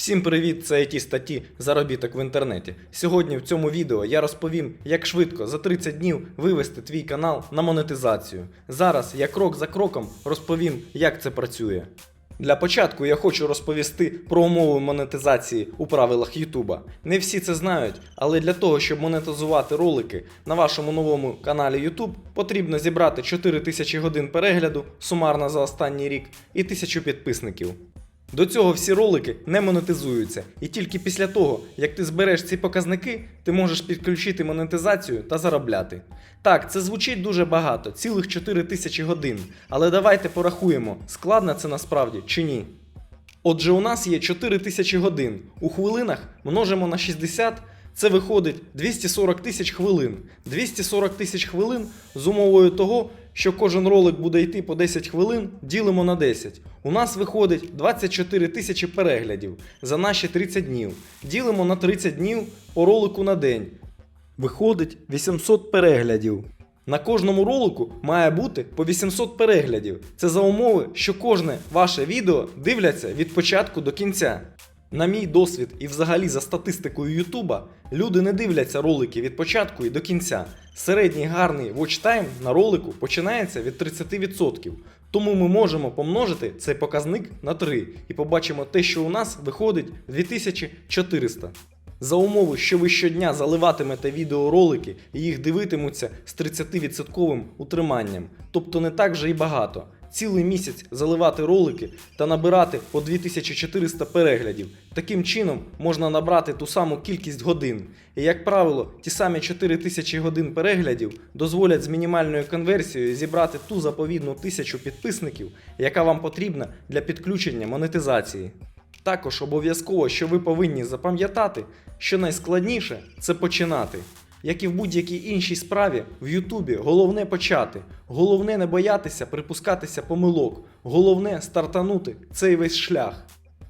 Всім привіт! Це IT статті заробіток в інтернеті. Сьогодні в цьому відео я розповім, як швидко за 30 днів вивести твій канал на монетизацію. Зараз я крок за кроком розповім, як це працює. Для початку я хочу розповісти про умови монетизації у правилах Ютуба. Не всі це знають, але для того, щоб монетизувати ролики на вашому новому каналі YouTube, потрібно зібрати 4000 годин перегляду сумарно за останній рік і 1000 підписників. До цього всі ролики не монетизуються, і тільки після того, як ти збереш ці показники, ти можеш підключити монетизацію та заробляти. Так, це звучить дуже багато, цілих 4 тисячі годин, але давайте порахуємо, складно це насправді чи ні. Отже, у нас є 4 тисячі годин. У хвилинах множимо на 60, це виходить 240 тисяч хвилин. 240 тисяч хвилин з умовою того, що кожен ролик буде йти по 10 хвилин, ділимо на 10. У нас виходить 24 тисячі переглядів за наші 30 днів. Ділимо на 30 днів по ролику на день. Виходить 800 переглядів. На кожному ролику має бути по 800 переглядів. Це за умови, що кожне ваше відео дивляться від початку до кінця. На мій досвід і взагалі за статистикою Ютуба, люди не дивляться ролики від початку і до кінця. Середній гарний watch time на ролику починається від 30%. Тому ми можемо помножити цей показник на 3 і побачимо те, що у нас виходить 2400. За умови, що ви щодня заливатимете відеоролики і їх дивитимуться з 30% утриманням, тобто не так вже й багато. Цілий місяць заливати ролики та набирати по 2400 переглядів. Таким чином можна набрати ту саму кількість годин. І, як правило, ті самі 4000 годин переглядів дозволять з мінімальною конверсією зібрати ту заповідну тисячу підписників, яка вам потрібна для підключення монетизації. Також обов'язково, що ви повинні запам'ятати, що найскладніше це починати. Як і в будь-якій іншій справі, в Ютубі головне почати. Головне не боятися припускатися помилок. Головне стартанути цей весь шлях.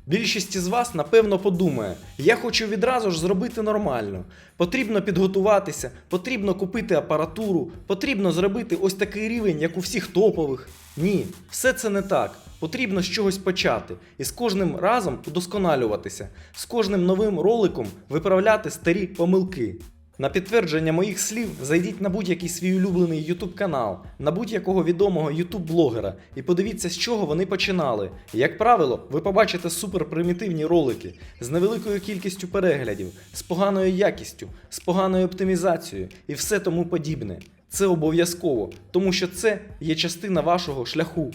Більшість із вас напевно подумає: я хочу відразу ж зробити нормально. Потрібно підготуватися, потрібно купити апаратуру, потрібно зробити ось такий рівень, як у всіх топових. Ні, все це не так. Потрібно з чогось почати і з кожним разом удосконалюватися, з кожним новим роликом виправляти старі помилки. На підтвердження моїх слів зайдіть на будь-який свій улюблений YouTube канал, на будь-якого відомого YouTube блогера і подивіться, з чого вони починали. Як правило, ви побачите суперпримітивні ролики з невеликою кількістю переглядів, з поганою якістю, з поганою оптимізацією і все тому подібне. Це обов'язково, тому що це є частина вашого шляху.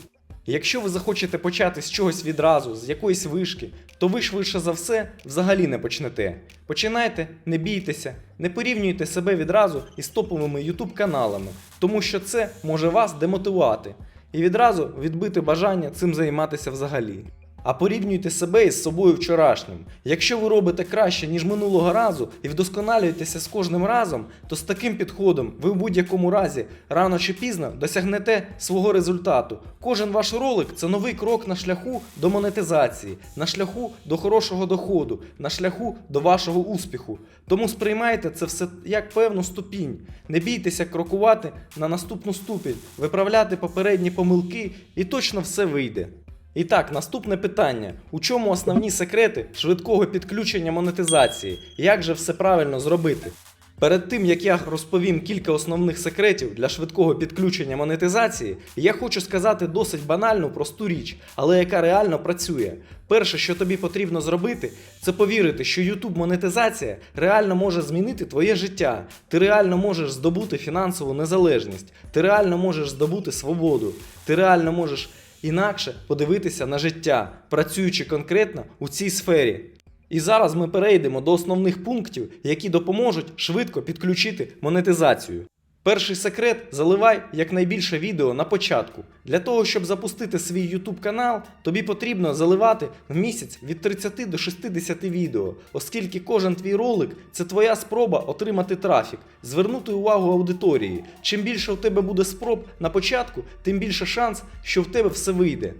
Якщо ви захочете почати з чогось відразу, з якоїсь вишки, то ви швидше за все взагалі не почнете. Починайте, не бійтеся, не порівнюйте себе відразу із топовими YouTube каналами, тому що це може вас демотивувати і відразу відбити бажання цим займатися взагалі. А порівнюйте себе із собою вчорашнім. Якщо ви робите краще, ніж минулого разу, і вдосконалюєтеся з кожним разом, то з таким підходом ви в будь-якому разі рано чи пізно досягнете свого результату. Кожен ваш ролик це новий крок на шляху до монетизації, на шляху до хорошого доходу, на шляху до вашого успіху. Тому сприймайте це все як певну ступінь. Не бійтеся крокувати на наступну ступінь, виправляти попередні помилки, і точно все вийде. І так, наступне питання: у чому основні секрети швидкого підключення монетизації? Як же все правильно зробити? Перед тим як я розповім кілька основних секретів для швидкого підключення монетизації, я хочу сказати досить банальну просту річ, але яка реально працює. Перше, що тобі потрібно зробити, це повірити, що YouTube монетизація реально може змінити твоє життя. Ти реально можеш здобути фінансову незалежність, ти реально можеш здобути свободу, ти реально можеш інакше подивитися на життя, працюючи конкретно у цій сфері. І зараз ми перейдемо до основних пунктів, які допоможуть швидко підключити монетизацію. Перший секрет заливай якнайбільше відео на початку. Для того, щоб запустити свій YouTube канал, тобі потрібно заливати в місяць від 30 до 60 відео, оскільки кожен твій ролик це твоя спроба отримати трафік, звернути увагу аудиторії. Чим більше у тебе буде спроб на початку, тим більше шанс, що в тебе все вийде.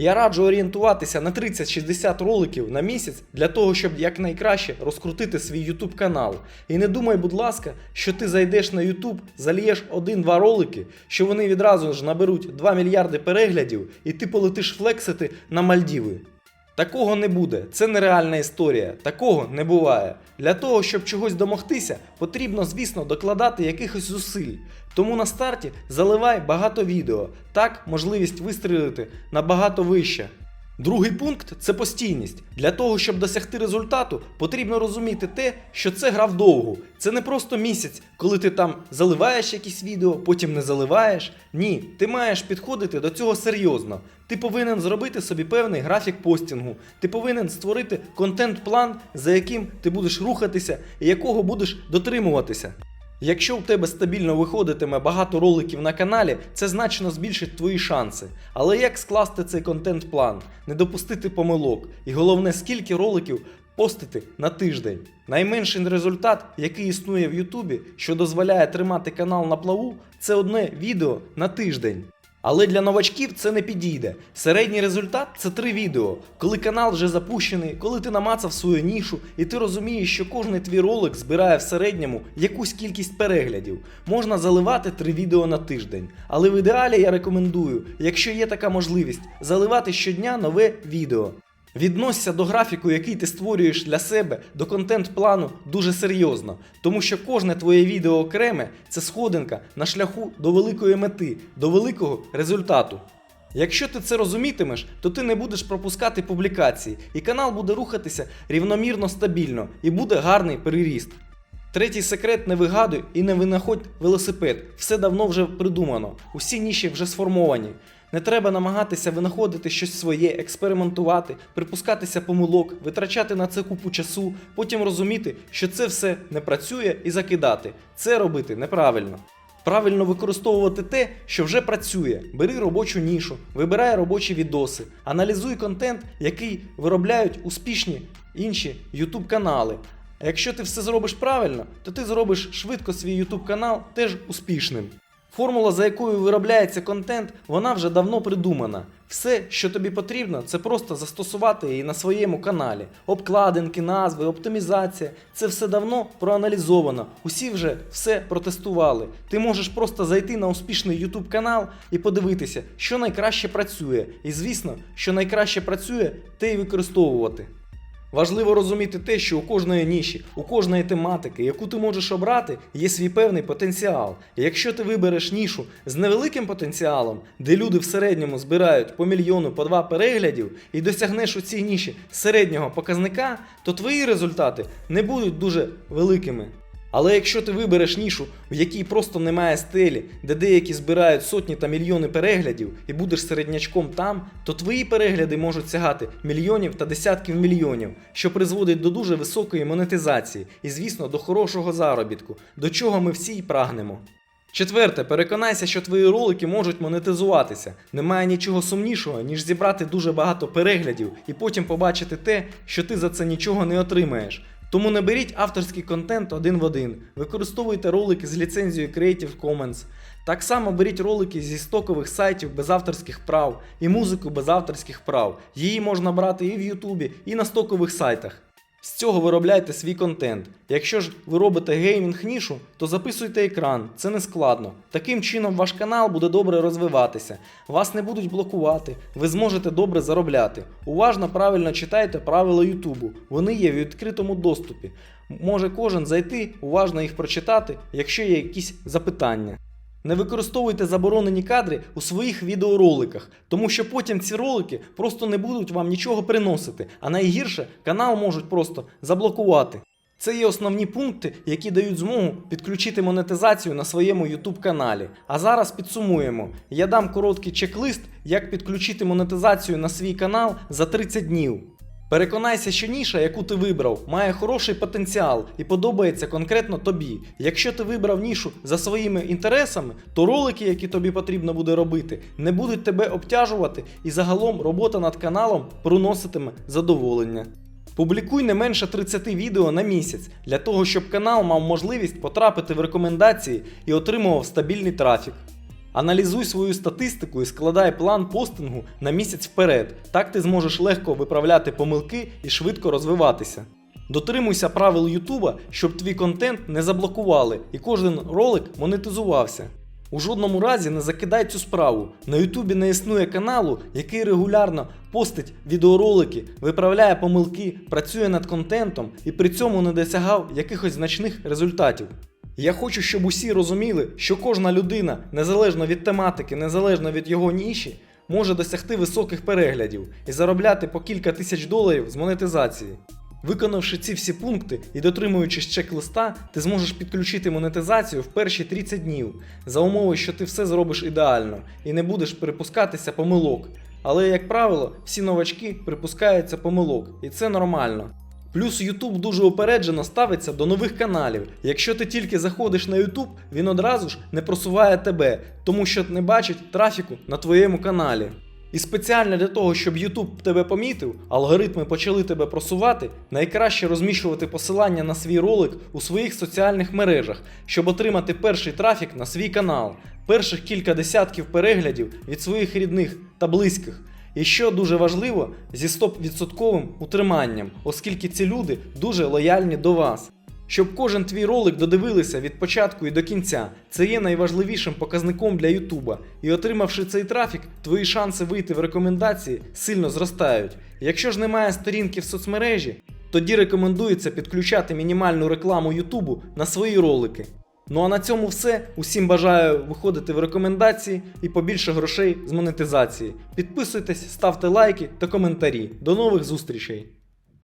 Я раджу орієнтуватися на 30-60 роликів на місяць для того, щоб якнайкраще розкрутити свій YouTube канал. І не думай, будь ласка, що ти зайдеш на YouTube, залієш один-два ролики, що вони відразу ж наберуть 2 мільярди переглядів, і ти полетиш флексити на Мальдіви. Такого не буде, це нереальна історія, такого не буває. Для того, щоб чогось домогтися, потрібно, звісно, докладати якихось зусиль. Тому на старті заливай багато відео, так можливість вистрілити набагато вища. Другий пункт це постійність. Для того, щоб досягти результату, потрібно розуміти те, що це гра вдовгу. Це не просто місяць, коли ти там заливаєш якісь відео, потім не заливаєш. Ні, ти маєш підходити до цього серйозно. Ти повинен зробити собі певний графік постінгу. Ти повинен створити контент-план, за яким ти будеш рухатися і якого будеш дотримуватися. Якщо у тебе стабільно виходитиме багато роликів на каналі, це значно збільшить твої шанси. Але як скласти цей контент-план, не допустити помилок, і головне, скільки роликів постити на тиждень. Найменший результат, який існує в Ютубі, що дозволяє тримати канал на плаву, це одне відео на тиждень. Але для новачків це не підійде. Середній результат це три відео, коли канал вже запущений, коли ти намацав свою нішу, і ти розумієш, що кожний твій ролик збирає в середньому якусь кількість переглядів. Можна заливати три відео на тиждень. Але в ідеалі я рекомендую, якщо є така можливість, заливати щодня нове відео. Відносься до графіку, який ти створюєш для себе, до контент-плану дуже серйозно, тому що кожне твоє відео окреме це сходинка на шляху до великої мети, до великого результату. Якщо ти це розумітимеш, то ти не будеш пропускати публікації, і канал буде рухатися рівномірно стабільно і буде гарний переріст. Третій секрет не вигадуй і не винаходь велосипед. Все давно вже придумано, усі ніші вже сформовані. Не треба намагатися винаходити щось своє, експериментувати, припускатися помилок, витрачати на це купу часу, потім розуміти, що це все не працює і закидати. Це робити неправильно. Правильно використовувати те, що вже працює. Бери робочу нішу, вибирай робочі відоси, аналізуй контент, який виробляють успішні інші YouTube канали. А якщо ти все зробиш правильно, то ти зробиш швидко свій YouTube канал теж успішним. Формула, за якою виробляється контент, вона вже давно придумана. Все, що тобі потрібно, це просто застосувати її на своєму каналі. Обкладинки, назви, оптимізація це все давно проаналізовано. Усі вже все протестували. Ти можеш просто зайти на успішний YouTube канал і подивитися, що найкраще працює. І звісно, що найкраще працює, те й використовувати. Важливо розуміти те, що у кожної ніші, у кожної тематики, яку ти можеш обрати, є свій певний потенціал. І якщо ти вибереш нішу з невеликим потенціалом, де люди в середньому збирають по мільйону, по два переглядів, і досягнеш у цій ніші середнього показника, то твої результати не будуть дуже великими. Але якщо ти вибереш нішу, в якій просто немає стелі, де деякі збирають сотні та мільйони переглядів, і будеш середнячком там, то твої перегляди можуть сягати мільйонів та десятків мільйонів, що призводить до дуже високої монетизації і, звісно, до хорошого заробітку, до чого ми всі й прагнемо. Четверте, переконайся, що твої ролики можуть монетизуватися. Немає нічого сумнішого, ніж зібрати дуже багато переглядів і потім побачити те, що ти за це нічого не отримаєш. Тому не беріть авторський контент один в один, використовуйте ролики з ліцензією Creative Commons. Так само беріть ролики зі стокових сайтів без авторських прав і музику без авторських прав. Її можна брати і в Ютубі, і на стокових сайтах. З цього виробляйте свій контент. Якщо ж ви робите геймінг нішу, то записуйте екран, це не складно. Таким чином ваш канал буде добре розвиватися, вас не будуть блокувати, ви зможете добре заробляти. Уважно правильно читайте правила Ютубу, вони є в відкритому доступі. Може кожен зайти, уважно їх прочитати, якщо є якісь запитання. Не використовуйте заборонені кадри у своїх відеороликах, тому що потім ці ролики просто не будуть вам нічого приносити, а найгірше канал можуть просто заблокувати. Це є основні пункти, які дають змогу підключити монетизацію на своєму YouTube каналі. А зараз підсумуємо. Я дам короткий чек-лист, як підключити монетизацію на свій канал за 30 днів. Переконайся, що ніша, яку ти вибрав, має хороший потенціал і подобається конкретно тобі. Якщо ти вибрав нішу за своїми інтересами, то ролики, які тобі потрібно буде робити, не будуть тебе обтяжувати, і загалом робота над каналом приноситиме задоволення. Публікуй не менше 30 відео на місяць для того, щоб канал мав можливість потрапити в рекомендації і отримував стабільний трафік. Аналізуй свою статистику і складай план постингу на місяць вперед. Так ти зможеш легко виправляти помилки і швидко розвиватися. Дотримуйся правил Ютуба, щоб твій контент не заблокували і кожен ролик монетизувався. У жодному разі не закидай цю справу. На Ютубі не існує каналу, який регулярно постить відеоролики, виправляє помилки, працює над контентом і при цьому не досягав якихось значних результатів. Я хочу, щоб усі розуміли, що кожна людина, незалежно від тематики, незалежно від його ніші, може досягти високих переглядів і заробляти по кілька тисяч доларів з монетизації. Виконавши ці всі пункти і дотримуючись чек-листа, ти зможеш підключити монетизацію в перші 30 днів, за умови, що ти все зробиш ідеально і не будеш припускатися помилок. Але, як правило, всі новачки припускаються помилок, і це нормально. Плюс YouTube дуже упереджено ставиться до нових каналів. Якщо ти тільки заходиш на YouTube, він одразу ж не просуває тебе, тому що не бачить трафіку на твоєму каналі. І спеціально для того, щоб YouTube тебе помітив, алгоритми почали тебе просувати, найкраще розміщувати посилання на свій ролик у своїх соціальних мережах, щоб отримати перший трафік на свій канал, перших кілька десятків переглядів від своїх рідних та близьких. І що дуже важливо, зі 100% утриманням, оскільки ці люди дуже лояльні до вас. Щоб кожен твій ролик додивилися від початку і до кінця, це є найважливішим показником для Ютуба. І отримавши цей трафік, твої шанси вийти в рекомендації сильно зростають. Якщо ж немає сторінки в соцмережі, тоді рекомендується підключати мінімальну рекламу Ютубу на свої ролики. Ну а на цьому все. Усім бажаю виходити в рекомендації і побільше грошей з монетизації. Підписуйтесь, ставте лайки та коментарі. До нових зустрічей!